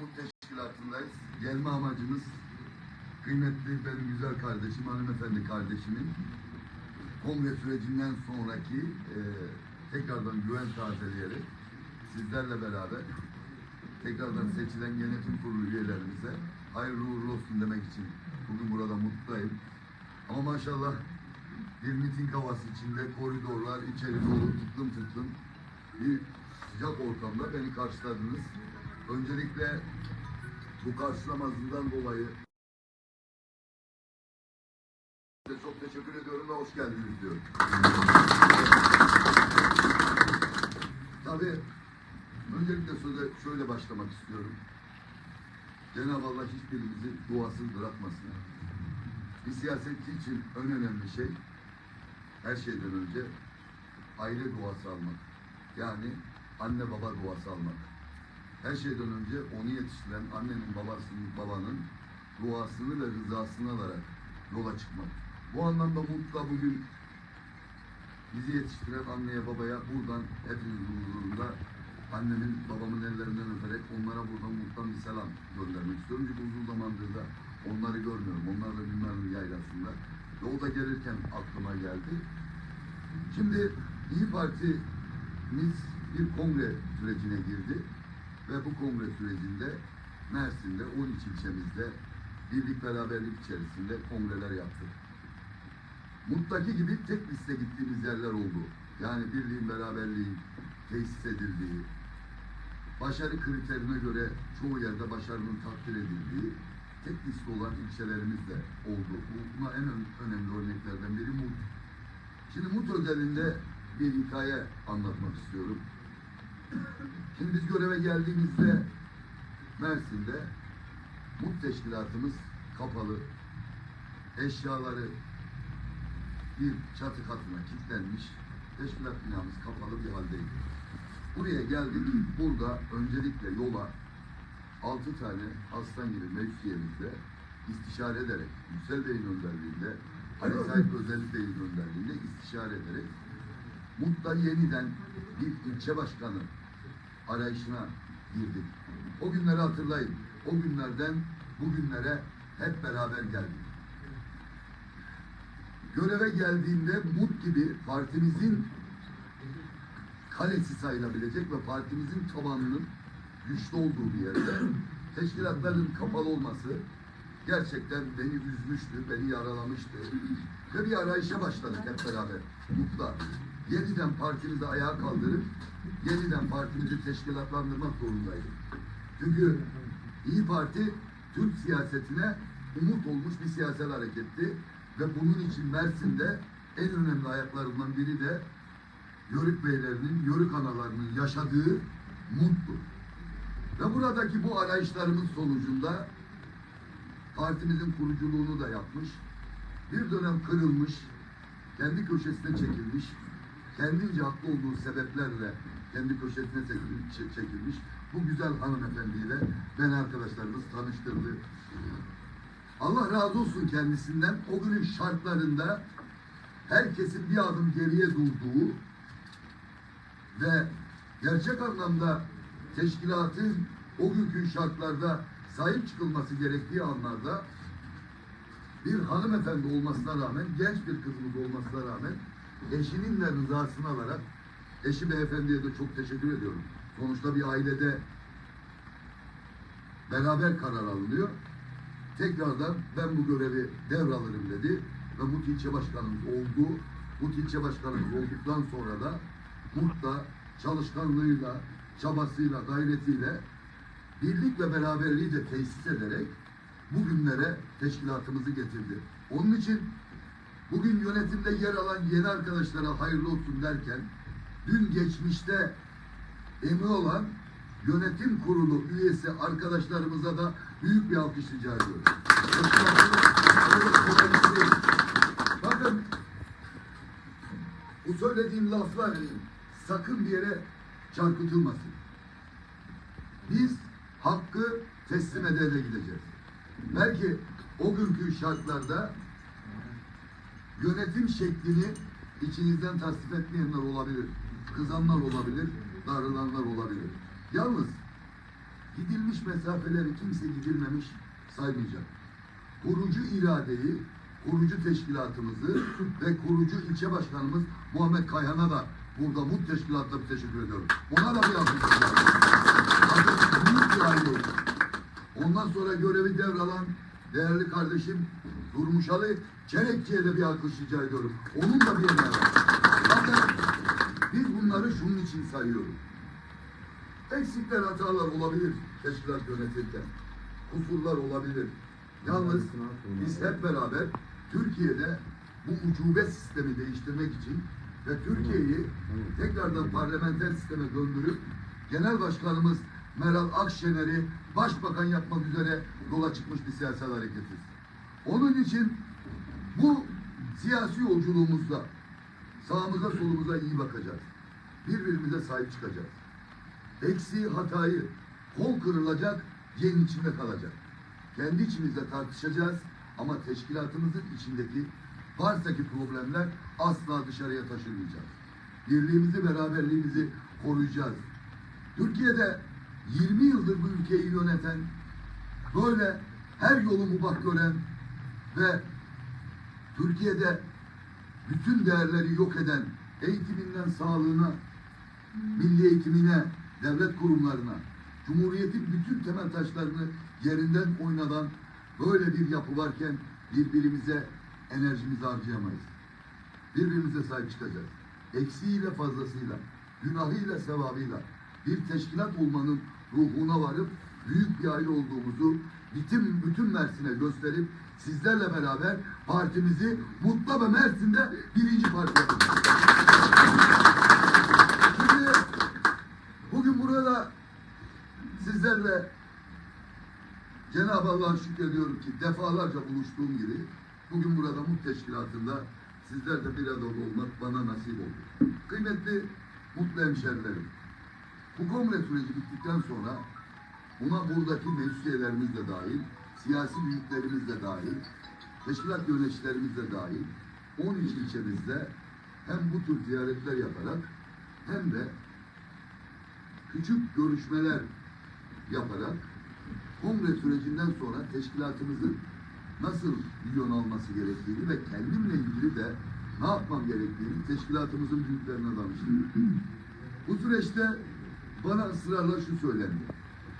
bu teşkilatındayız. Gelme amacımız kıymetli benim güzel kardeşim, hanımefendi kardeşimin kongre sürecinden sonraki e, tekrardan güven tazeleyerek sizlerle beraber tekrardan seçilen yönetim kurulu üyelerimize hayırlı uğurlu olsun demek için bugün burada mutluyum. Ama maşallah bir miting havası içinde koridorlar içeri dolu tıklım tıklım bir sıcak ortamda beni karşıladınız. Öncelikle bu karşılamanızdan dolayı çok teşekkür ediyorum ve hoş geldiniz diyorum. Tabii öncelikle söze şöyle başlamak istiyorum. Cenab-ı Allah hiçbirimizi duasız bırakmasın. Bir siyasetçi için en önemli şey her şeyden önce aile duası almak. Yani anne baba duası almak. Her şeyden önce onu yetiştiren annenin babasının babanın duasını ve rızasını alarak yola çıkmak. Bu anlamda Mutlu'da bugün bizi yetiştiren anneye babaya buradan hepinizin huzurunda annemin babamın ellerinden öperek onlara buradan mutlu bir selam göndermek istiyorum. Çünkü uzun zamandır da onları görmüyorum. Onlar da bilmem yaylasında. Yolda gelirken aklıma geldi. Şimdi İyi Parti'miz bir kongre sürecine girdi ve bu kongre sürecinde Mersin'de 13 ilçemizde birlik beraberlik içerisinde kongreler yaptık. Mut'taki gibi tek liste gittiğimiz yerler oldu. Yani birliğin, beraberliğin tesis edildiği, başarı kriterine göre çoğu yerde başarının takdir edildiği tek liste olan ilçelerimiz de oldu. Bu- Buna en ön- önemli örneklerden biri Mut. Şimdi Mut özelinde bir hikaye anlatmak istiyorum. Şimdi biz göreve geldiğimizde Mersin'de Mut teşkilatımız kapalı. Eşyaları bir çatı katına kilitlenmiş. Teşkilat binamız kapalı bir haldeydi. Buraya geldik. Burada öncelikle yola altı tane aslan gibi mevkiyemizde istişare ederek, Yüksel Bey'in önderliğinde, Ali Sahip Özel Bey'in önderliğinde istişare ederek Mut'ta yeniden bir ilçe başkanı arayışına girdik. O günleri hatırlayın. O günlerden bugünlere hep beraber geldik. Göreve geldiğimde Mut gibi partimizin kalesi sayılabilecek ve partimizin tabanının güçlü olduğu bir yerde teşkilatların kapalı olması gerçekten beni üzmüştü, beni yaralamıştı. Ve bir arayışa başladık hep beraber Mut'la. Yeniden partimizi ayağa kaldırıp yeniden partimizi teşkilatlandırmak zorundaydık. Çünkü İyi Parti Türk siyasetine umut olmuş bir siyasal hareketti ve bunun için Mersin'de en önemli ayaklarından biri de Yörük beylerinin, Yörük analarının yaşadığı mutlu. Ve buradaki bu arayışlarımız sonucunda partimizin kuruculuğunu da yapmış, bir dönem kırılmış, kendi köşesine çekilmiş, kendince haklı olduğu sebeplerle kendi köşesine çekilmiş, çekilmiş bu güzel hanımefendiyle ben arkadaşlarımız tanıştırdı. Allah razı olsun kendisinden o günün şartlarında herkesin bir adım geriye durduğu ve gerçek anlamda teşkilatın o günkü şartlarda sahip çıkılması gerektiği anlarda bir hanımefendi olmasına rağmen, genç bir kızımız olmasına rağmen eşinin de rızasını alarak eşi beyefendiye de çok teşekkür ediyorum. Sonuçta bir ailede beraber karar alınıyor. Tekrardan ben bu görevi devralırım dedi ve Mut ilçe başkanımız oldu. Mut ilçe başkanımız olduktan sonra da Mut'ta çalışkanlığıyla, çabasıyla, gayretiyle birlik ve beraberliği de tesis ederek bugünlere teşkilatımızı getirdi. Onun için bugün yönetimde yer alan yeni arkadaşlara hayırlı olsun derken dün geçmişte emri olan yönetim kurulu üyesi arkadaşlarımıza da büyük bir alkış rica ediyorum. Bakın bu söylediğim laflar sakın bir yere çarpıtılmasın. Biz hakkı teslim ede ede gideceğiz. Belki o günkü şartlarda yönetim şeklini içinizden tasvip etmeyenler olabilir. Kızanlar olabilir, darılanlar olabilir. Yalnız gidilmiş mesafeleri kimse gidilmemiş saymayacak. Kurucu iradeyi, kurucu teşkilatımızı ve kurucu ilçe başkanımız Muhammed Kayhan'a da burada MUT teşkilatla bir teşekkür ediyorum. Ona da bir alkış. Artık büyük bir aileyiz. Ondan sonra görevi devralan değerli kardeşim Durmuş Ali Çerekçi'ye de bir alkış rica ediyorum. Onun da bir emeği var. Zaten biz bunları şunun için sayıyoruz. Eksikler, hatalar olabilir teşkilat yönetirken. Kusurlar olabilir. Yalnız biz hep beraber Türkiye'de bu ucube sistemi değiştirmek için ve Türkiye'yi tekrardan parlamenter sisteme döndürüp Genel Başkanımız Meral Akşener'i başbakan yapmak üzere yola çıkmış bir siyasal hareketiz. Onun için bu siyasi yolculuğumuzda sağımıza solumuza iyi bakacağız. Birbirimize sahip çıkacağız. Eksiği, hatayı, kol kırılacak, yerin içinde kalacak. Kendi içimizde tartışacağız ama teşkilatımızın içindeki varsaki problemler asla dışarıya taşınmayacağız. Birliğimizi, beraberliğimizi koruyacağız. Türkiye'de 20 yıldır bu ülkeyi yöneten, böyle her yolu mubah gören ve Türkiye'de bütün değerleri yok eden eğitiminden sağlığına, milli eğitimine, devlet kurumlarına, Cumhuriyet'in bütün temel taşlarını yerinden oynadan böyle bir yapı varken birbirimize enerjimizi harcayamayız. Birbirimize sahip çıkacağız. Eksiğiyle fazlasıyla, günahıyla sevabıyla bir teşkilat olmanın ruhuna varıp büyük bir aile olduğumuzu bütün, bütün Mersin'e gösterip sizlerle beraber partimizi Mutlu ve Mersin'de birinci parti yapacağız. Şimdi bugün burada sizlerle Cenab-ı Allah'a şükrediyorum ki defalarca buluştuğum gibi bugün burada Mut Teşkilatı'nda sizlerle bir arada olmak bana nasip oldu. Kıymetli mutlu hemşerilerim, bu kongre süreci bittikten sonra buna buradaki meclis de dahil, siyasi büyüklerimiz de dahil, teşkilat yöneticilerimiz de dahil 13 ilçemizde hem bu tür ziyaretler yaparak hem de küçük görüşmeler yaparak kongre sürecinden sonra teşkilatımızın nasıl bir yön alması gerektiğini ve kendimle ilgili de ne yapmam gerektiğini teşkilatımızın büyüklerine danıştım. Bu süreçte bana ısrarla şu söylendi.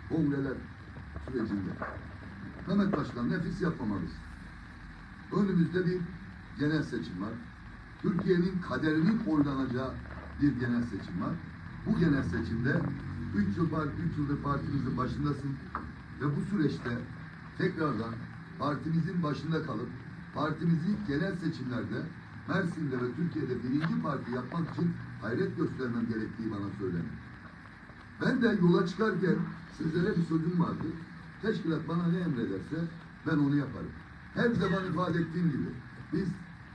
Kongreler sürecinde. Mehmet Başkan nefis yapmamalıyız. Önümüzde bir genel seçim var. Türkiye'nin kaderinin oynanacağı bir genel seçim var. Bu genel seçimde 3 yıl parti, 3 yıldır partimizin başındasın ve bu süreçte tekrardan partimizin başında kalıp partimizi genel seçimlerde Mersin'de ve Türkiye'de birinci parti yapmak için hayret göstermem gerektiği bana söylendi. Ben de yola çıkarken sizlere bir sözüm vardı. Teşkilat bana ne emrederse ben onu yaparım. Her zaman ifade ettiğim gibi biz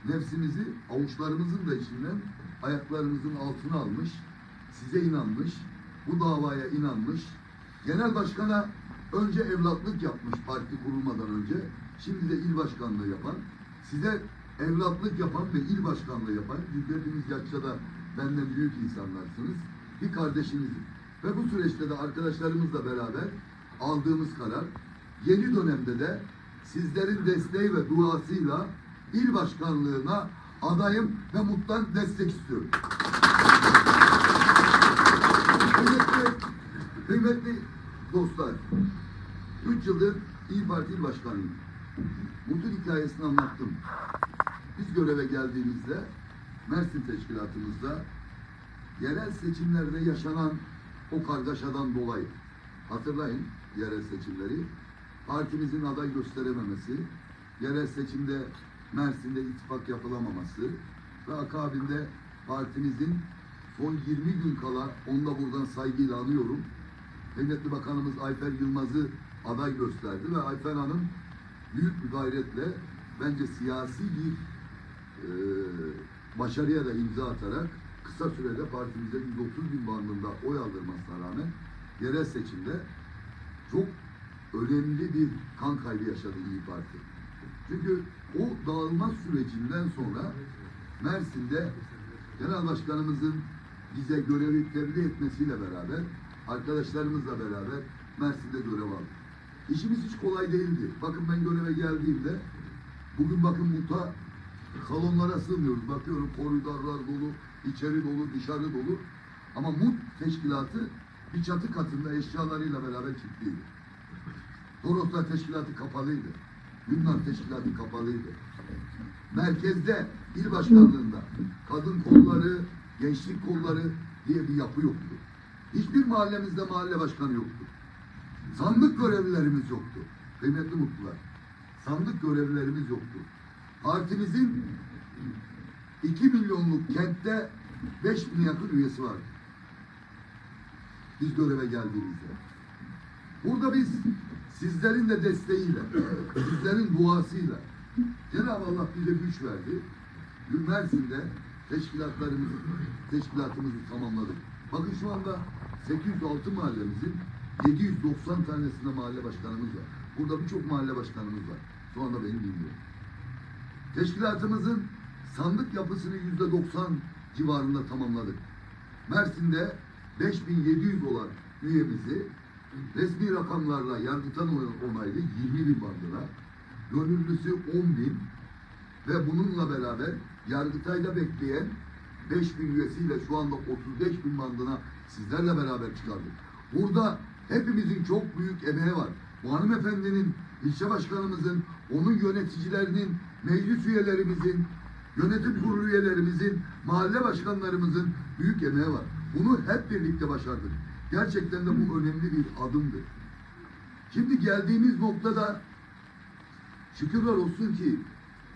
nefsimizi avuçlarımızın da içinden ayaklarımızın altına almış, size inanmış, bu davaya inanmış, genel başkana önce evlatlık yapmış parti kurulmadan önce, şimdi de il başkanlığı yapan, size evlatlık yapan ve il başkanlığı yapan, çünkü hepiniz yaşça da benden büyük insanlarsınız, bir kardeşinizim. Ve bu süreçte de arkadaşlarımızla beraber aldığımız karar, yeni dönemde de sizlerin desteği ve duasıyla il başkanlığına adayım ve muttan destek istiyorum. Kıymetli, kıymetli dostlar, üç yıldır İyi Parti il başkanıyım. Mutlu hikayesini anlattım. Biz göreve geldiğimizde Mersin Teşkilatımızda yerel seçimlerde yaşanan o kargaşadan dolayı hatırlayın yerel seçimleri partimizin aday gösterememesi, yerel seçimde Mersin'de ittifak yapılamaması ve akabinde partimizin son 20 gün kala onu da buradan saygıyla anıyorum. Kıymetli Bakanımız Ayfer Yılmaz'ı aday gösterdi ve Ayfer Hanım büyük bir gayretle bence siyasi bir e, başarıya da imza atarak kısa sürede partimize 130 bin bandında oy aldırmasına rağmen yerel seçimde çok önemli bir kan kaybı yaşadı İyi Parti. Çünkü o dağılma sürecinden sonra Mersin'de Genel Başkanımızın bize görevi tebliğ etmesiyle beraber arkadaşlarımızla beraber Mersin'de görev aldım. İşimiz hiç kolay değildi. Bakın ben göreve geldiğimde bugün bakın muta salonlara sığmıyoruz. Bakıyorum koridorlar dolu, içeri dolu, dışarı dolu. Ama MUT teşkilatı bir çatı katında eşyalarıyla beraber kilitliydi. Toroslar teşkilatı kapalıydı. Yunan teşkilatı kapalıydı. Merkezde, il başkanlığında kadın kolları, gençlik kolları diye bir yapı yoktu. Hiçbir mahallemizde mahalle başkanı yoktu. Sandık görevlilerimiz yoktu. Kıymetli mutlular. Sandık görevlilerimiz yoktu. Partimizin 2 milyonluk kentte 5 bin yakın üyesi vardı. Biz göreve geldiğimizde. Burada biz sizlerin de desteğiyle, sizlerin duasıyla Cenab-ı Allah bize güç verdi. Mersin'de teşkilatlarımızı, teşkilatımızı tamamladık. Bakın şu anda 806 mahallemizin 790 tanesinde mahalle başkanımız var. Burada birçok mahalle başkanımız var. Şu anda benim bilmiyorum. Teşkilatımızın sandık yapısını yüzde 90 civarında tamamladık. Mersin'de 5700 olan üyemizi resmi rakamlarla yargıtan onaylı 20 bin bandına, gönüllüsü 10 bin ve bununla beraber Yargıtay'da bekleyen 5 bin üyesiyle şu anda 35 bin bandına sizlerle beraber çıkardık. Burada hepimizin çok büyük emeği var. Bu hanımefendinin, ilçe başkanımızın, onun yöneticilerinin, meclis üyelerimizin, yönetim kurulu üyelerimizin, mahalle başkanlarımızın büyük emeği var. Bunu hep birlikte başardık. Gerçekten de bu önemli bir adımdır. Şimdi geldiğimiz noktada şükürler olsun ki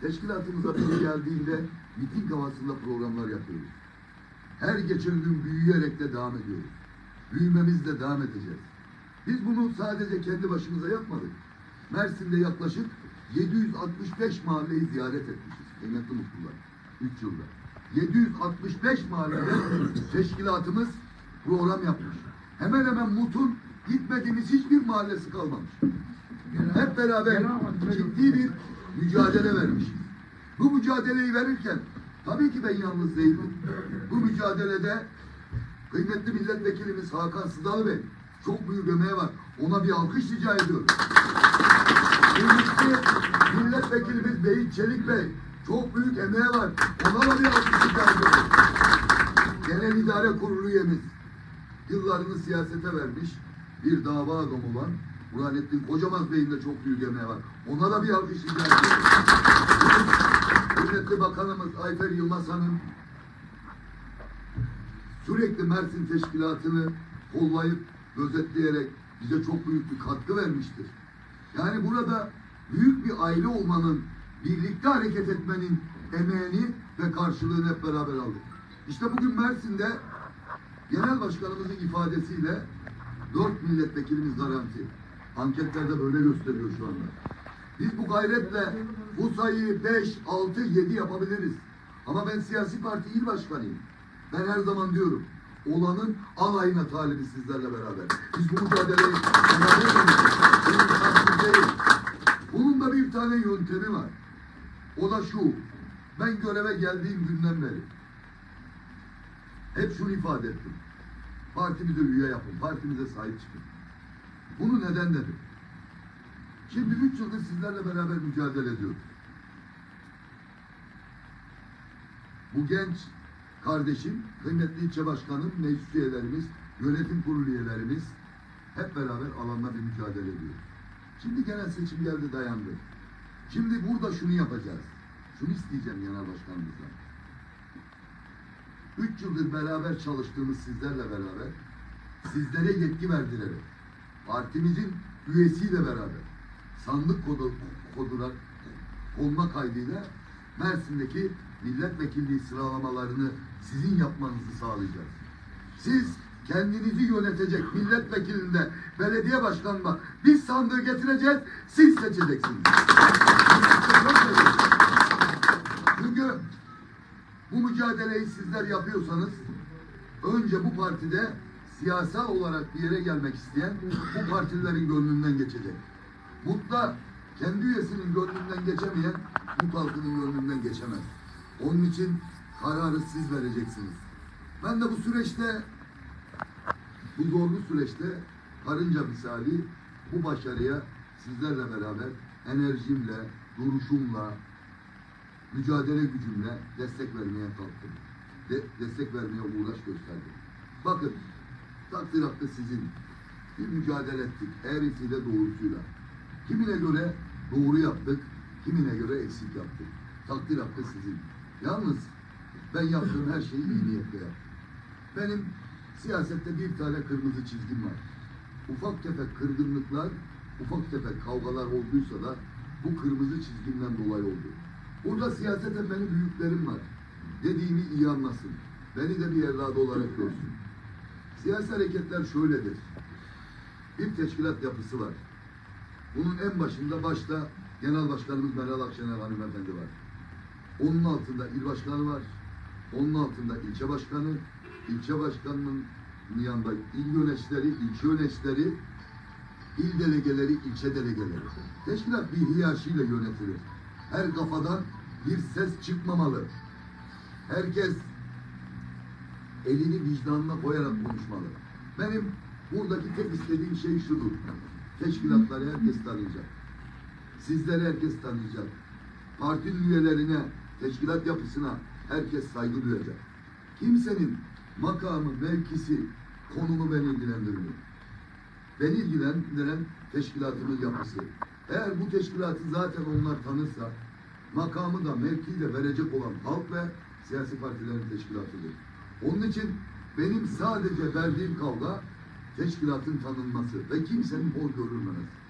teşkilatımıza biri geldiğinde miting havasında programlar yapıyoruz. Her geçen gün büyüyerek de devam ediyoruz. Büyümemizle devam edeceğiz. Biz bunu sadece kendi başımıza yapmadık. Mersin'de yaklaşık 765 mahalleyi ziyaret etmişiz. Kıymetli mutlular. 3 yılda. 765 mahallede teşkilatımız program yapmış. Hemen hemen MUT'un gitmediğimiz hiçbir mahallesi kalmamış. Hep beraber ciddi bir mücadele vermişiz. Bu mücadeleyi verirken tabii ki ben yalnız değildim. Bu mücadelede kıymetli milletvekilimiz Hakan Sıdalı Bey çok büyük emeği var. Ona bir alkış rica ediyorum. Kıymetli milletvekilimiz Beyit Çelik Bey çok büyük emeği var. Ona da bir alkış ediyorum. Genel İdare Kurulu üyemiz yıllarını siyasete vermiş bir dava adamı olan Burhanettin Kocamaz Bey'in de çok büyük emeği var. Ona da bir alkış rica ediyorum. Kıymetli Bakanımız Ayfer Yılmaz Hanım sürekli Mersin Teşkilatı'nı kollayıp gözetleyerek bize çok büyük bir katkı vermiştir. Yani burada büyük bir aile olmanın, birlikte hareket etmenin emeğini ve karşılığını hep beraber aldık. İşte bugün Mersin'de Genel Başkanımızın ifadesiyle dört milletvekilimiz garanti. Anketlerde böyle gösteriyor şu anda. Biz bu gayretle bu sayıyı 5, 6, 7 yapabiliriz. Ama ben siyasi parti il başkanıyım. Ben her zaman diyorum olanın alayına talibiz sizlerle beraber. Biz bu mücadeleyi beraber. Bunun da bir tane yöntemi var. O da şu. Ben göreve geldiğim günden beri hep şunu ifade ettim. Partimize üye yapın, partimize sahip çıkın. Bunu neden dedim? Şimdi üç yıldır sizlerle beraber mücadele ediyoruz. Bu genç kardeşim, kıymetli ilçe başkanım, meclis üyelerimiz, yönetim kurulu üyelerimiz hep beraber alanda bir mücadele ediyoruz. Şimdi genel seçim geldi dayandı. Şimdi burada şunu yapacağız. Şunu isteyeceğim genel başkanımızdan. Üç yıldır beraber çalıştığımız sizlerle beraber sizlere yetki verdirerek partimizin üyesiyle beraber sandık kodu, koduna konma kaydıyla Mersin'deki milletvekilliği sıralamalarını sizin yapmanızı sağlayacağız. Siz kendinizi yönetecek milletvekilinde, belediye başkanına biz sandığı getireceğiz, siz seçeceksiniz. Çünkü bu mücadeleyi sizler yapıyorsanız önce bu partide siyasal olarak bir yere gelmek isteyen bu partilerin gönlünden geçecek. Mutla kendi üyesinin gönlünden geçemeyen Mut halkının gönlünden geçemez. Onun için kararı siz vereceksiniz. Ben de bu süreçte bu zorlu süreçte karınca misali bu başarıya sizlerle beraber enerjimle, duruşumla, mücadele gücümle destek vermeye kalktım. De- destek vermeye uğraş gösterdim. Bakın, takdir hakkı sizin. Bir mücadele ettik, eğrisiyle doğrusuyla. Kimine göre doğru yaptık, kimine göre eksik yaptık. Takdir hakkı sizin. Yalnız ben yaptığım her şeyi iyi niyetle yaptım. Benim siyasette bir tane kırmızı çizgim var. Ufak tefek kırgınlıklar, ufak tefek kavgalar olduysa da bu kırmızı çizgimden dolayı oldu. Burada siyaseten benim büyüklerim var. Dediğimi iyi anlasın. Beni de bir evladı olarak görsün. Siyasi hareketler şöyledir. Bir teşkilat yapısı var. Bunun en başında başta Genel Başkanımız Meral Akşener hanımefendi var. Onun altında il başkanı var. Onun altında ilçe başkanı, ilçe başkanının yanında il yöneticileri, ilçe yöneticileri, il delegeleri, ilçe delegeleri. Teşkilat bir hiyerarşiyle yönetilir. Her kafadan bir ses çıkmamalı. Herkes elini vicdanına koyarak konuşmalı. Benim buradaki tek istediğim şey şudur. Teşkilatları herkes tanıyacak. Sizleri herkes tanıyacak. Parti üyelerine, teşkilat yapısına herkes saygı duyacak. Kimsenin makamı, mevkisi, konumu beni ilgilendirmiyor. Beni ilgilendiren teşkilatımın yapısı. Eğer bu teşkilatı zaten onlar tanırsa, makamı da mevkiyi de verecek olan halk ve siyasi partilerin teşkilatıdır. Onun için benim sadece verdiğim kavga teşkilatın tanınması ve kimsenin hor görülmemesi.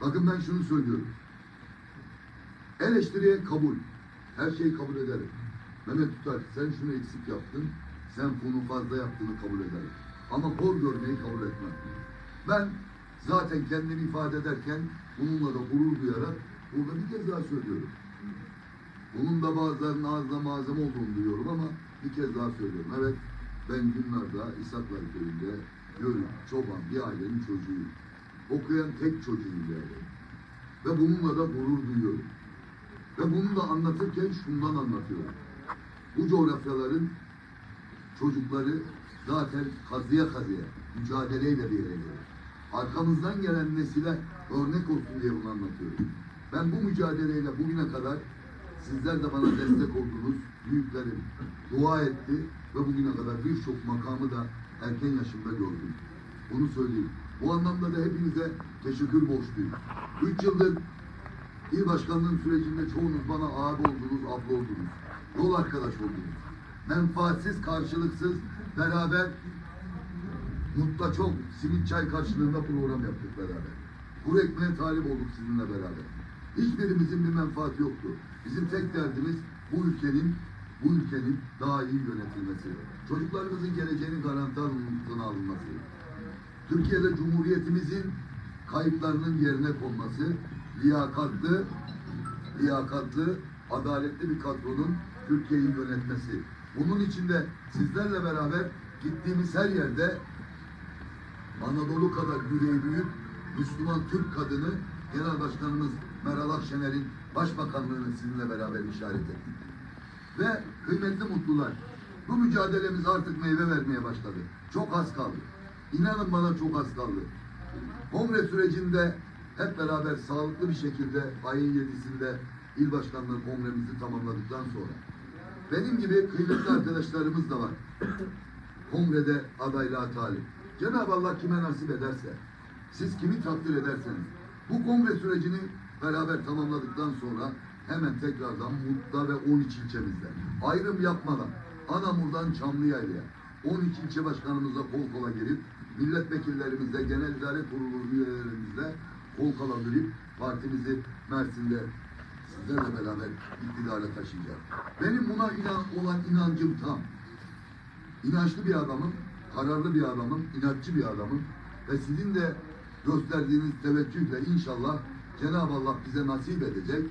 Bakın ben şunu söylüyorum. Eleştiriye kabul. Her şeyi kabul ederim. Mehmet Tutar sen şunu eksik yaptın, sen bunu fazla yaptığını kabul ederim. Ama hor görmeyi kabul etmem. Ben zaten kendimi ifade ederken bununla da gurur duyarak burada bir kez daha söylüyorum. Bunun da bazılarının ağzına malzeme olduğunu duyuyorum ama bir kez daha söylüyorum. Evet ben Günlar'da İshaklar köyünde Yörük, çoban bir ailenin çocuğuyum. Okuyan tek çocuğuyum yani. Ve bununla da gurur duyuyorum. Ve bunu da anlatırken şundan anlatıyorum. Bu coğrafyaların çocukları zaten kazıya kazıya, mücadeleyle bir yere gelir. Arkamızdan gelen nesile örnek olsun diye bunu anlatıyorum. Ben bu mücadeleyle bugüne kadar sizler de bana destek oldunuz. Büyüklerim dua etti ve bugüne kadar birçok makamı da erken yaşımda gördüm. Bunu söyleyeyim. Bu anlamda da hepinize teşekkür borçluyum. Üç yıldır İl başkanlığım sürecinde çoğunuz bana abi oldunuz, abla oldunuz. Yol arkadaş oldunuz. Menfaatsiz, karşılıksız, beraber mutla çok simit çay karşılığında program yaptık beraber. Kuru ekmeğe talip olduk sizinle beraber. Hiçbirimizin bir menfaati yoktu. Bizim tek derdimiz bu ülkenin bu ülkenin daha iyi yönetilmesi. Çocuklarımızın geleceğinin garanti altına alınması. Türkiye'de Cumhuriyetimizin kayıplarının yerine konması, liyakatlı, liyakatlı, adaletli bir kadronun Türkiye'yi yönetmesi. Bunun içinde sizlerle beraber gittiğimiz her yerde Anadolu kadar yüreği büyük Müslüman Türk kadını Genel Başkanımız Meral Akşener'in başbakanlığını sizinle beraber işaret ettik. Ve kıymetli mutlular, bu mücadelemiz artık meyve vermeye başladı. Çok az kaldı. İnanın bana çok az kaldı. Kongre sürecinde hep beraber sağlıklı bir şekilde ayın 7'sinde il başkanlığı kongremizi tamamladıktan sonra benim gibi kıymetli arkadaşlarımız da var. Kongrede adaylığa talip. Cenab-ı Allah kime nasip ederse, siz kimi takdir ederseniz, bu kongre sürecini beraber tamamladıktan sonra hemen tekrardan Mut'ta ve 13 ilçemizde ayrım yapmadan Anamur'dan Çamlıyayla'ya 12 ilçe başkanımızla kol kola girip milletvekillerimizle, genel idare kurulu üyelerimizle kol kola girip partimizi Mersin'de sizlerle beraber iktidara taşıyacağız. Benim buna inan, olan inancım tam. İnançlı bir adamım, kararlı bir adamım, inatçı bir adamım ve sizin de gösterdiğiniz teveccühle inşallah Cenab-ı Allah bize nasip edecek.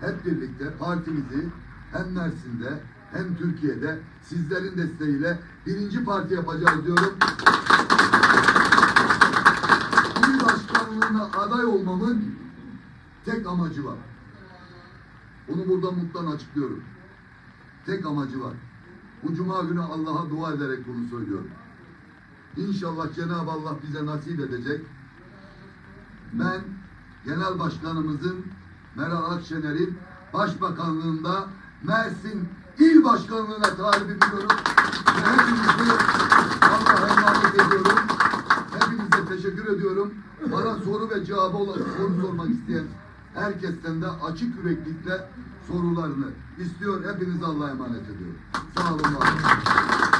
Hep birlikte partimizi hem Mersin'de hem Türkiye'de sizlerin desteğiyle birinci parti yapacağız diyorum. İl başkanlığına aday olmamın tek amacı var. Bunu burada mutlan açıklıyorum. Tek amacı var. Bu cuma günü Allah'a dua ederek bunu söylüyorum. İnşallah Cenab-ı Allah bize nasip edecek. Ben Genel Başkanımızın Meral Akşener'in Başbakanlığında Mersin İl Başkanlığı'na talip ediyorum. Ve hepinizi Allah'a emanet ediyorum. Hepinize teşekkür ediyorum. Bana soru ve cevabı olan soru sormak isteyen herkesten de açık yüreklilikle sorularını istiyor. Hepinizi Allah'a emanet ediyorum. Sağ olun. var.